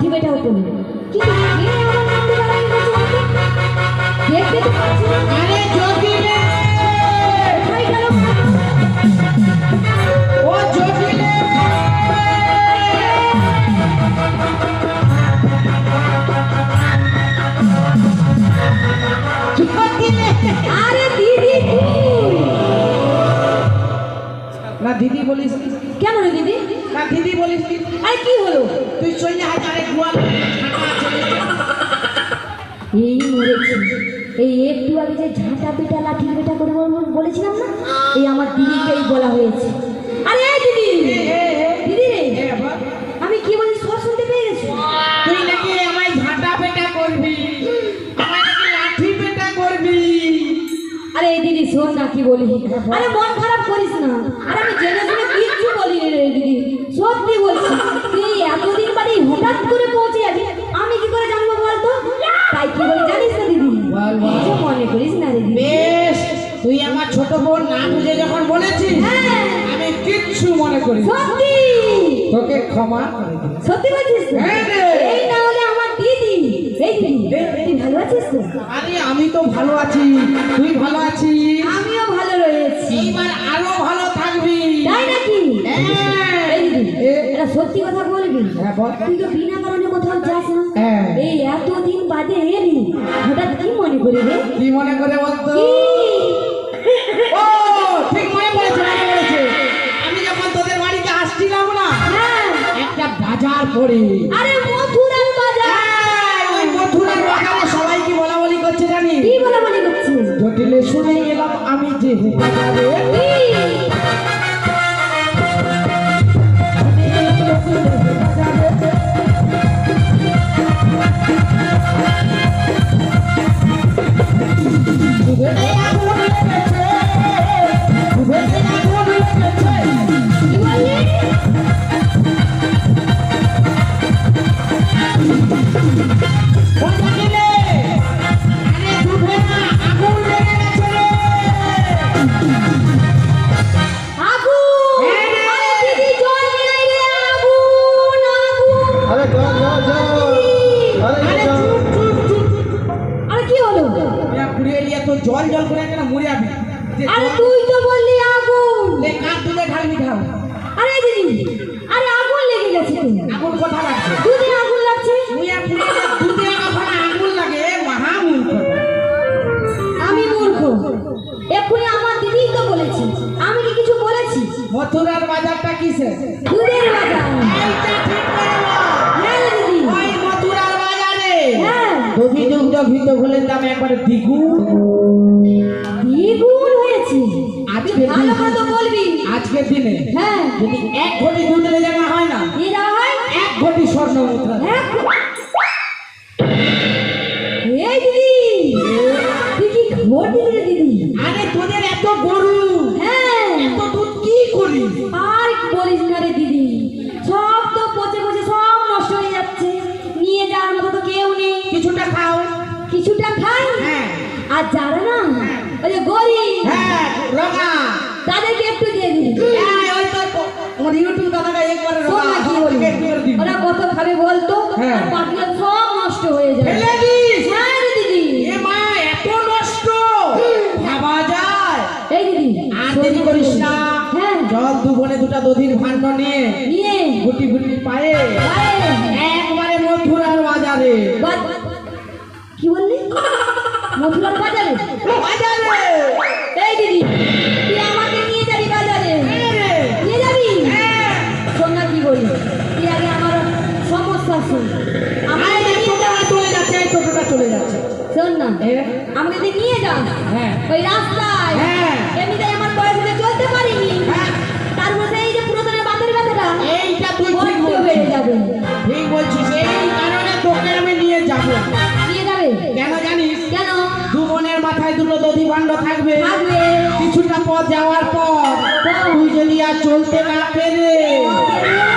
Certificate হতো কিন্তু বলিস কি? কি হলো? তুই সৈন্য হাজারে গোয়াল এই মরেছি। এই একটু আগে যে ঝাঁটা পেটা লাঠি পেটা করে বলেছিলাম না? এই আমার দিদিকেই বলা হয়েছে। আরে দিদি! দিদি! আমি কি বলি সব শুনতে পেয়ে গেছি? তুই নাকি আমায় ঝাঁটা পেটা করবি? আরে দিদি শোন না কি বলি। আরে মন খারাপ করিস না। আরে আমি জেনে সত্যি বলছি তুই এতদিন পরে হঠাৎ করে পৌঁছে যাবি আমি কি করে জানব বলতো? তাই কি বলি জানিস না দিদি? মনে করিস না দিদি। বেশ তুই আমার ছোট বোন না বুঝে যখন বলেছিস হ্যাঁ। আমি কিচ্ছু মনে করি সত্যি? তোকে ক্ষমা সত্যি বলছিস? হ্যাঁ তারপর? তুই তো বিনা হ্যাঁ। মনে করে রে? মনে করে বলতো? ও ঠিক মনে পড়েছে আমি যখন তোদের বাড়িতে আসছিলাম না হ্যাঁ। একটা বাজার করে মথুরার বাজারটা কিসে? দুধের বাজার। এইটা ঠিক করে হ্যাঁ, বাজারে। হ্যাঁ। ভিত আজকে বলবি। আজকের দিনে হ্যাঁ। তোমার ইউটিউব দাদাটা হ্যাঁ। দিদি। এ দুটা দধির ভাণ্ড নিয়ে নিয়ে। গুটি গুটি পায়ে। একবারে মথুরার বাজারে। কি বললি? মথুরার বাজারে? আমাকে তুই নিয়ে যাস হ্যাঁ। ওই রাস্তায়। হ্যাঁ। এমনিতে আমার বয়সে চলতে পারিনি। হ্যাঁ। তার মধ্যে এই যে পুরাতনের বাঁধের ব্যথাটা এইটা তুই ঠিক বেড়ে যাবে। ঠিক বলছিস। এই কারণে তোকে আমি নিয়ে যাব। নিয়ে যাবে? কেন জানিস? কেন? দু বোনের মাথায় দুটো দধি ভাণ্ড থাকবে। থাকবে। কিছুটা পথ যাওয়ার পর তুই যদি আর চলতে না পেরে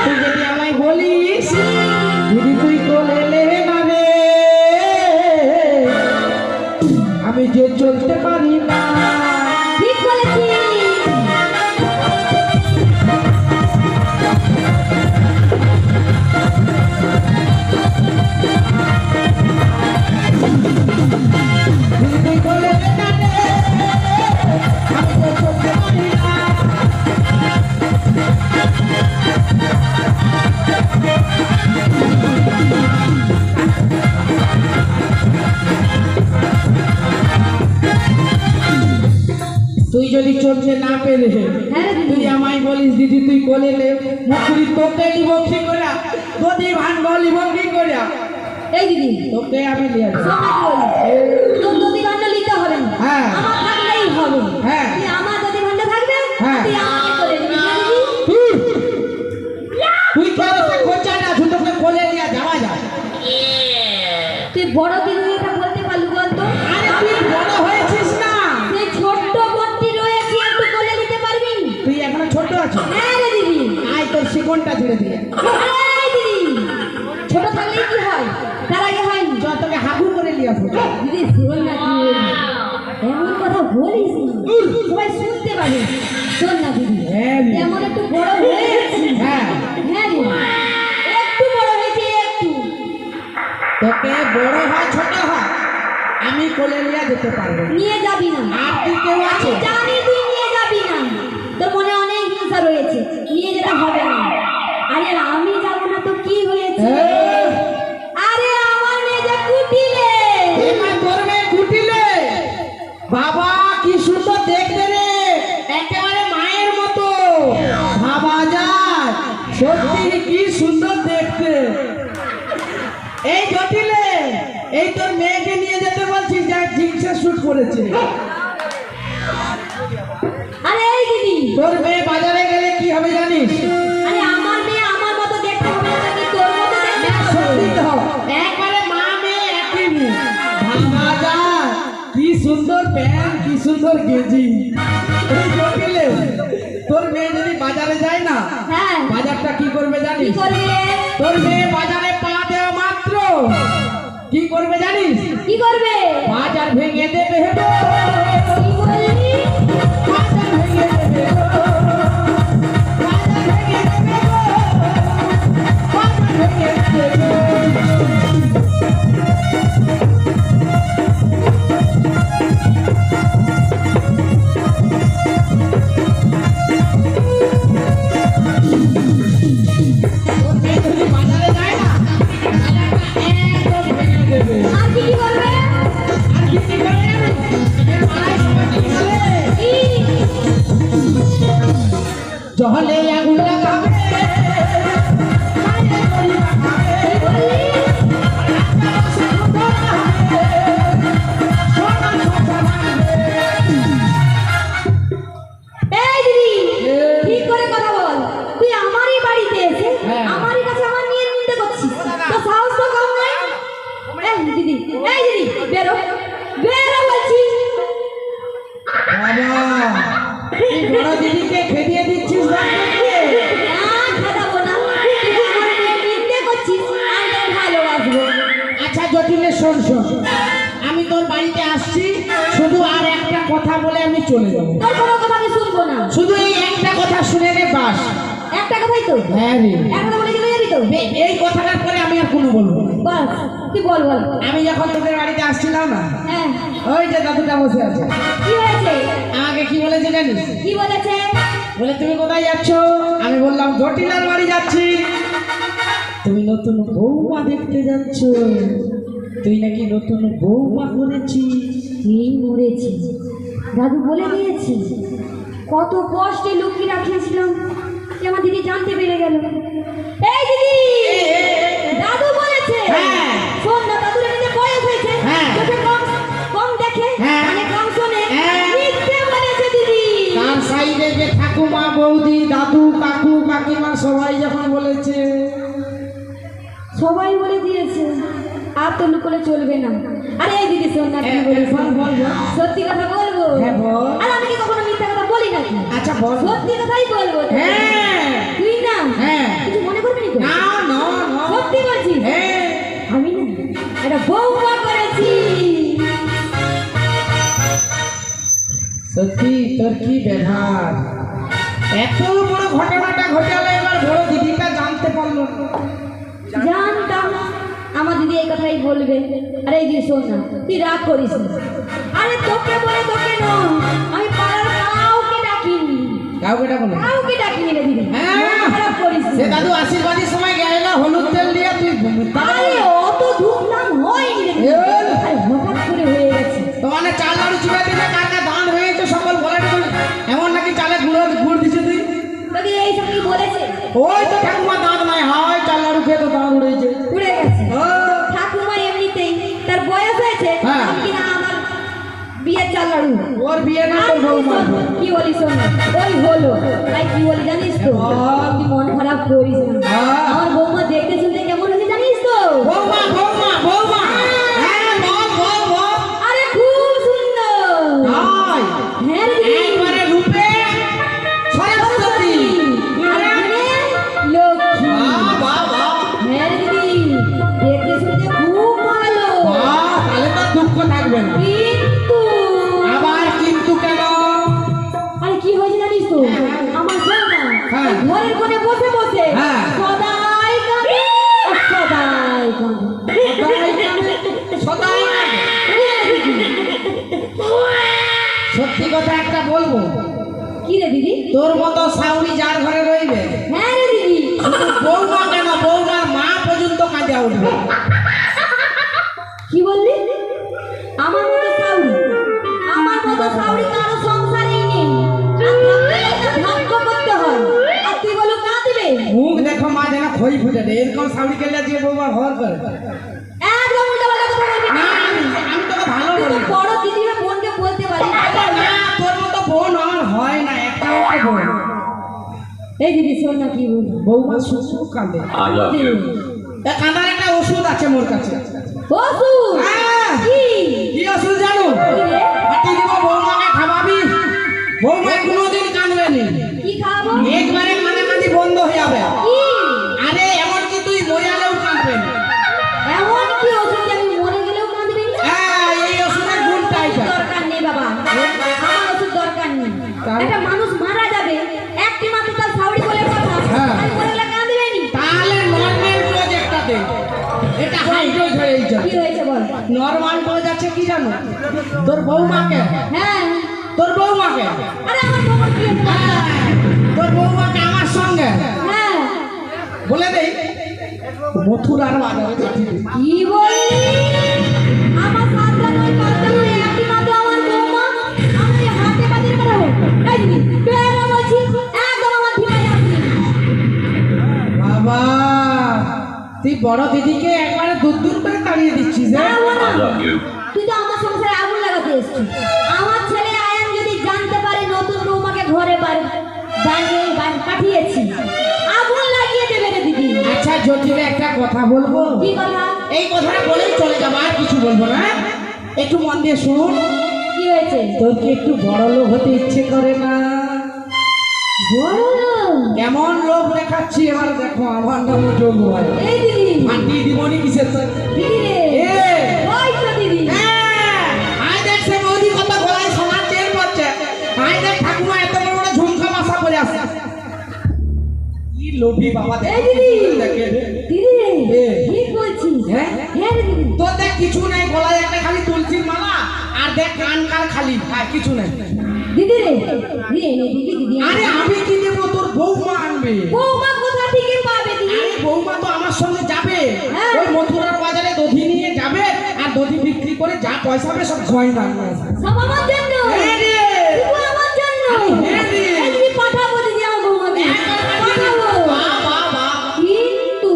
তুই যদি আমায় বলিস চলতে পারি না। ঠিক বলেছিস। দিদি তুই না পারি না তুই যদি না পেরে হ্যাঁ তুই আমায় বলিস দিদি তুই কোলে লে মুখুরি তোকে লিব কি করে? দধি ভাণ্ড লিব কি করে? এই দিদি। তোকে আমি না তোর ভান্ডা নিতে হবে না। হ্যাঁ। আমার থাকলেই হবে। হ্যাঁ। তুই আমার দধি ভান্ডা থাকবে হ্যাঁ। তুই আমাকে করে নিবি তুই তুই কেন সে খোঁচা না শুধু তোকে কোলে নিয়ে যাওয়া যায় তুই বড় দিদি এটা বলতে পারলি বলতো আরে তুই বড় হয়েছিস না তুই ছোট্ট বোনটি রয়েছে একটু কোলে নিতে পারবি তুই এখনও ছোট আছিস হ্যাঁ রে দিদি শিকনটা ছেড়ে দিয়ে। ছোট থাকলেই কি হয়? তার আগে হয়নি চ তোকে করে নিয়ে আসব। দিদি শোন না এমন কথা বলিস সবাই শুনতে পারে। শোন না দিদি। হ্যাঁ এমন একটু বড় হ্যাঁ। হ্যাঁ একটু বড় হয়েছে একটু। তোকে বড় হয় ছোট হয় আমি কোলে নিয়ে যেতে পারব। নিয়ে যাবি না। আর কি কেউ আছে? জানি তুই নিয়ে যাবি না। তোর মনে অনেক হিংসা রয়েছে। নিয়ে যেতে হবে না আরে আমি যাব না তো কি হয়েছে এই। আরে আমার মেয়ে কুটিলে। এবার তোর মেয়ে কুটিলে? বাবা কি সুন্দর দেখতে রে। একেবারে মায়ের মতো। ভাবা যায়। সত্যি কি সুন্দর দেখতে। এই জটিলে এই তোর মেয়েকে নিয়ে যেতে বলছিস যা জিন্সের শুট করেছে আরে এই দিদি। তোর মেয়ে বাজারে গেলে কি হবে জানিস? সুন্দর গেজি এই জটিলে তোর মেয়ে যদি বাজারে যায় না হ্যাঁ। বাজারটা কি করবে জানিস? তোর মেয়ে বাজারে পা দেওয়া মাত্র। কি করবে জানিস? কি করবে? বাজার ভেঙে দেবে। গো। শোন শোন আমি তোর বাড়িতে আসছি শুধু আর একটা কথা বলে আমি চলে যাব। তোর কোনো কথা আমি শুনব না। শুধু এই একটা কথা শুনে রে বাস। একটা কথাই তো। হ্যাঁ রে। একটা বলে চলে যাবি তো? এই কথাটার পরে আমি আর কোনো বলব না। বল বল বল। আমি যখন তোদের বাড়িতে আসছিলাম না হ্যাঁ। ওই যে দাদুটা বসে আছে। কি হয়েছে? আমাকে কি বলেছে জানিস? কি বলেছে? বলে তুমি কোথায় যাচ্ছ? আমি বললাম জটিলার বাড়ি যাচ্ছি। তুমি নতুন বৌমা দেখতে যাচ্ছ। তুই নাকি নতুন বৌমা করেছিস এই মরেছি দাদু বলে দিয়েছি কত কষ্টে লুকিয়ে রাখিয়েছিলাম সে আমার দিদি জানতে পেরে গেল এই দিদি দাদু বলেছে হ্যাঁ। শোন না দাদুর এমনিতে বয়স হয়েছে হ্যাঁ। চোখে কম কম দেখে হ্যাঁ। মানে কম শোনে। মিথ্যে বলেছে দিদি তার সাইডে যে ঠাকুমা বৌদি দাদু কাকু কাকিমা সবাই যখন বলেছে সবাই বলে দিয়েছে আর তো লুকোলে চলবে না। আরে এই দিদি শোন না কি বলেছে? বল, বল, বল। সত্যি কথা বলব? হ্যাঁ, বল। আর আমি কি কখনো মিথ্যা কথা বলি নাকি? আচ্ছা বল। সত্যি কথাই বলব হ্যাঁ। তুই না। হ্যাঁ। কিছু মনে করবি না না না না। সত্যি বলছিস হ্যাঁ। আমি না একটা বউমা করেছি। সত্যি তোর কি ব্যাধার এত বড় ঘটনাটা ঘটালে এবার বড় দিদিটা জানতে পারল না। আমার দিদি এই কথাই বলবে। আরে এই দিদি শোন না তুই রাগ করিস না। আরে তোকে বলে তোকে নয় আমি পাড়ার কাউকে ডাকিনি। কাউকে ডাকো না। কাউকে ডাকিনি রে দিদি। হ্যাঁ। খারাপ করিস সে দাদু আশীর্বাদের সময় গেলে না হলুদ তেল দিয়ে তুই আরে অত ধুমধাম হয়নি রে দিদি। এ। আরে হঠাৎ করে হয়ে গেছে। তো মানে চাল আর চিপে দিলে কার কার ধান হয়েছে সকল বলে এমন নাকি চালে গুঁড়ো গুড় দিছে তুই? তোকে এই সব কি বলেছে? ওই তো ঠাকুমা দাঁত নাই হয় চাল আলু তো দাম উড়েছে উড়ে গেছে। ও, এমনিতেই তার বয়স হয়েছে বিয়ে আমি কিনা আমার বিয়ের চাল লাড়ু ওর বিয়ে না তোর কি বলি শোন ওই হলো। তাই কি বলি জানিস তো। তুই মন খারাপ করিস না। হ্যাঁ। আমার বৌমা দেখতে শুনতে খই ফুটে দেয় এরকম সাউরি কেলে যে বৌমা ঘর করে। একদম উল্টো পাল্টা কথা বলবি না। আমি তোকে ভালো বলি। বড় দিদি বা বোনকে বলতে পারিস না তোর মতো বোন আমার হয় না একটা একটা বোন। এই দিদি শোন না কি বলি বৌমা শুধু কাঁদে। কাঁদার একটা ওষুধ আছে মোর কাছে। ওষুধ? হ্যাঁ। কি? নর্মাল ডোজ আছে কি জানো? তোর বৌমাকে হ্যাঁ তোর বৌমাকে আরে আমার কি বল? হ্যাঁ, তোর বৌমাকে আমার সঙ্গে। হ্যাঁ। বলে দেই মথুরার বাজারে দিই কি বললি তুই বড় দিদিকে একবারে দূর দূর করে তাড়িয়ে দিচ্ছিস হ্যাঁ? you. তুই তো আমার সংসারে আগুন লাগাতে এসছিস। আমার ছেলে আয়ান যদি জানতে পারে নতুন বৌমাকে ঘরে বানিয়ে পাঠিয়েছি। আগুন লাগিয়ে দেবে রে দিদি। আচ্ছা জটিলে একটা কথা বলব। কি কথা? এই কথাটা বলেই চলে যাব আর কিছু বলব না একটু মন দিয়ে শুন কি হয়েছে? তোর কি একটু বড় লোক হতে ইচ্ছে করে না? বড় কেমন লোক দেখাচ্ছি এবার দেখো আমার নাম যোগ দিবনি কিসের হ্যাঁ, লোভী বাবা হ্যাঁ? হ্যাঁ তোর দেখ কিছু নাই গলায় একটা খালি তুলসীর মালা আর দেখ কান কার খালি আর কিছু নাই। দিদি আরে আমি কি বৌমা আনবে। বৌমা কোথা থেকে পাবে দিদি? আরে বৌমা তো আমার সঙ্গে যাবে। হ্যাঁ। ওই মথুরার বাজারে দধি নিয়ে যাবে আর দধি বিক্রি করে যা পয়সা হবে সব গয়না নিয়ে সব আমার জন্য। হ্যাঁ রে। আমার জন্য। হ্যাঁ রে। পাঠাবো দিদি আমার বৌমাকে। কিন্তু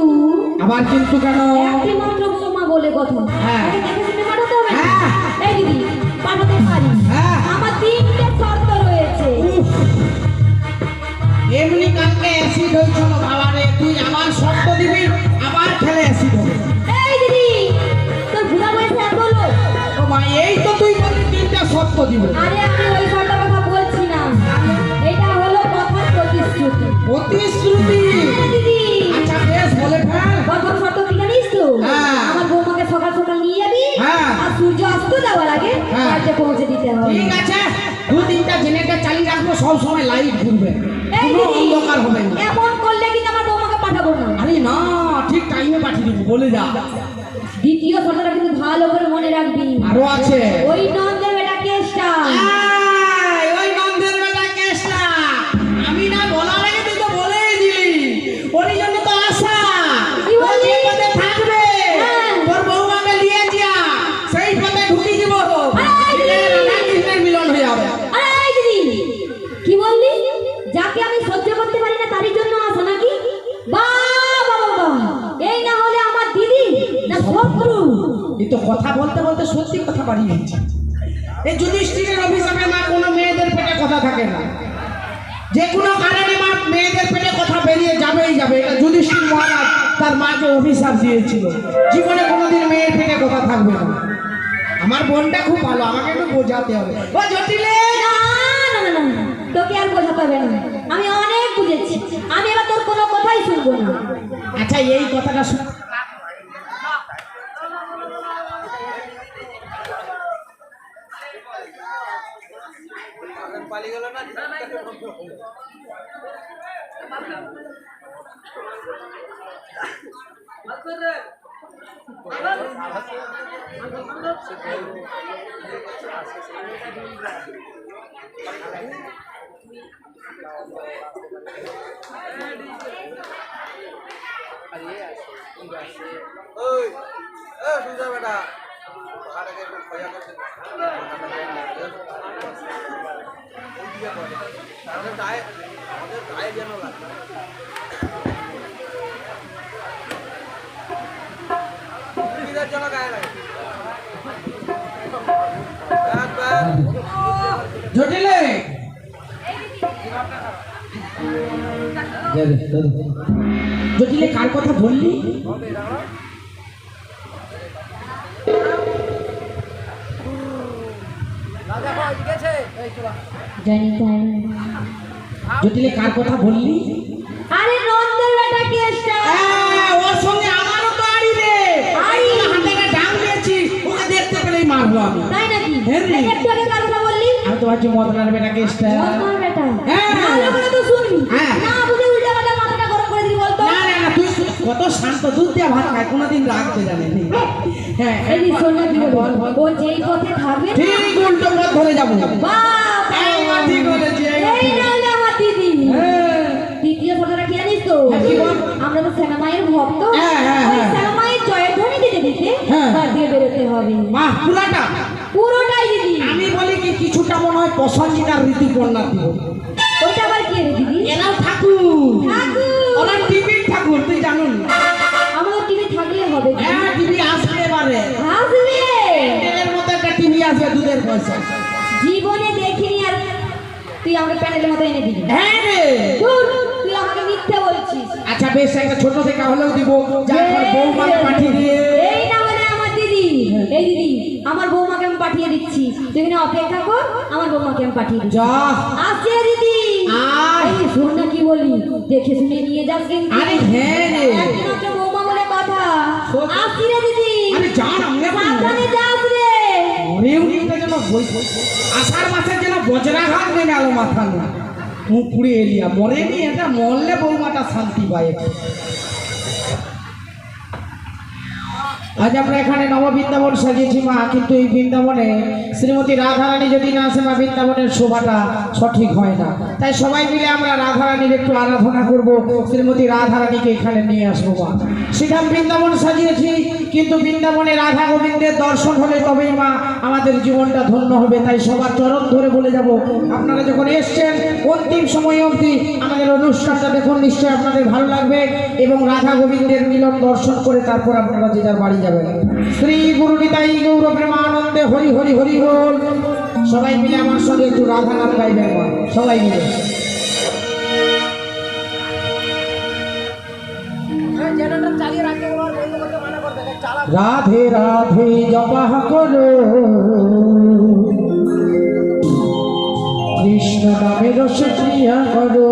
আবার কিন্তু কেন? একটি মাত্র বৌমা বলে কথা। হ্যাঁ। হ্যাঁ। এই দিদি পাঠাতে পারি। এমনি কালকে অ্যাসিড হয়েছিল বাবারে। তুই আবার শর্ত দিবি আবার খেলে অ্যাসিড হবে। এই দিদি তোর বুড়া বয়সে এত লোক ও মা এই তো তুই বলি তিনটা শর্ত দিব। আরে আমি ওই শর্তের কথা বলছি না। এটা হলো কথা প্রতিশ্রুতি। প্রতিশ্রুতি। হ্যাঁ, দিদি। আচ্ছা বেশ বলে ফেল। প্রথম শর্ত কি জানিস তো? হ্যাঁ। আমার বৌমাকে সকাল সকাল নিয়ে যাবি হ্যাঁ। আর যাওয়ার আগে হ্যাঁ। বাড়িতে পৌঁছে দিতে হবে। ঠিক আছে। দু তিনটা জেনারেটর চালিয়ে রাখব সব সময় লাইট ঘুরবে। কোনো অন্ধকার হবে না। এমন করলে কিন্তু আমার বৌমাকে পাঠাবো না। আরে না ঠিক টাইমে পাঠিয়ে দেবো বলে যা। দ্বিতীয় কথাটা কিন্তু ভালো করে মনে রাখবি। আরও আছে। ওই নন্দের বেটা কেসটা। কথা বলতে বলতে সত্যি কথা বাড়িয়ে দিচ্ছে এই যুধিষ্ঠিরের অভিশাপে মা কোনো মেয়েদের পেটে কথা থাকে না। যে কোনো কারণে মা মেয়েদের পেটে কথা বেরিয়ে যাবেই যাবে। এটা যুধিষ্ঠির মহারাজ তার মাকে অভিশাপ দিয়েছিল। জীবনে কোনোদিন মেয়ের পেটে কথা থাকবে না। আমার বোনটা খুব ভালো আমাকে একটু বোঝাতে হবে। ও জটিলে! না না না না তোকে আর বোঝাতে হবে না। আমি অনেক বুঝেছি। আমি এবার তোর কোনো কথাই শুনব না। আচ্ছা এই কথাটা শুন ওই এ সুজা বেটা আমাদের গায়ে আমাদের গায়ে যেন লাগে জটিলে। জটিলে কার কথা বললি? জটিলে কার কথা বললি আরে নন্দের বেটা কেসটা হ্যাঁ, ওর সঙ্গে আমারও তো আড়ি রে আড়ি? আমি হাতে একটা ডাং দিয়েছি ওকে দেখতে পেলেই মারবো আমি তাই নাকি হ্যাঁ রে। এই একটু আগে কার কথা বললি আমি তো ভাবছি মদনার বেটা কেসটা নন্দের বেটা হ্যাঁ। ভালো করে তো শুনবি হ্যাঁ। না বুঝে উল্টা পাল্টা মাথাটা গরম করে দিবি বলতো। না না না তুই কত শান্ত দুধ দিয়ে ভাত খায় কোনোদিন রাখতে জানে হ্যাঁ এই যে শোন না কি বল, বল। ও যেই পথে থাকবে ঠিক উল্টো পথ ধরে যাব। বাপ এই মা ঠিক বলেছি, এই না হলে আমার দিদি হ্যাঁ। দ্বিতীয় কথাটা কি জানিস তো? হ্যাঁ? আমরা তো সেনামায়ের ভক্ত। হ্যাঁ, হ্যাঁ, হ্যাঁ। সেনামায়ের জয়ধ্বনি দিতে দিতে হ্যাঁ। ঘর দিয়ে বেরোতে হবে। মা পুরাটা? পুরোটাই দিদি আমি বলি কি কিছুটা মনে হয় পছন্দিতার ঋতুপর্ণা দিব। ওইটা আবার কি রে দিদি? এরাও ঠাকুর। ঠাকুর। টিভির ঠাকুর তুই জানুন। আমাদের টিভি থাকলে হবে। হ্যাঁ টিভি আসবে এবারে। আসবে! প্যান্ডেলের মতো একটা টিভি আসবে দুধের পয়সা। জীবনে দেখিনি আর তুই আমাকে মতো এনে দিবি হ্যাঁ রে। তুই আমাকে মিথ্যে বলছিস। আচ্ছা বেশ একটা ছোট থেকে হলেও দিব। যার পাঠিয়ে দিয়ে এই না মানে আমার দিদি। এই দিদি আমার বৌমাকে আমি পাঠিয়ে দিচ্ছি। তুই এখানে অপেক্ষা কর আমার বৌমাকে আমি পাঠিয়ে দিচ্ছি। আসছে দিদি। এই শোন না কি বলি দেখে শুনে নিয়ে যাস কিন্তু। আরে হ্যাঁ রে। একমাত্র বৌমা বলে কথা। সত্যি? আসছি রে দিদি। আরে যা সাবধানে যাস রে। যেন বই আষাঢ় মাসের যেন বজ্রাঘাত নেমে আলো মাথা না মুখ পুড়ে এলিয়া মরে নি এটা মরলে বৌমাটা শান্তি পায়। আজ আমরা এখানে নব বৃন্দাবন সাজিয়েছি মা, কিন্তু এই বৃন্দাবনে শ্রীমতী রাধারানী যদি না আসে মা, বৃন্দাবনের শোভাটা সঠিক হয় না। তাই সবাই মিলে আমরা রাধারানীর একটু আরাধনা করব, শ্রীমতী রাধারানীকে এখানে নিয়ে আসব মা। শ্রীধাম বৃন্দাবন সাজিয়েছি কিন্তু বৃন্দাবনে রাধা গোবিন্দের দর্শন হলে তবেই মা আমাদের জীবনটা ধন্য হবে, তাই সবার চরণ ধরে বলে যাব। আপনারা যখন এসছেন, অন্তিম সময় অবধি আমাদের অনুষ্ঠানটা দেখুন, নিশ্চয়ই আপনাদের ভালো লাগবে এবং রাধা গোবিন্দের মিলন দর্শন করে তারপর আপনারা যে যার বাড়ি যাবেন। শ্রী গুরু নিতাই গৌর প্রেমানন্দে হরি হরি হরি বল। সবাই মিলে আমার সঙ্গে একটু রাধা নাম গাইবেন সবাই মিলে। রাধে রাধে জপাহ করো। কৃষ্ণ নামে রস ক্রিয়া করো।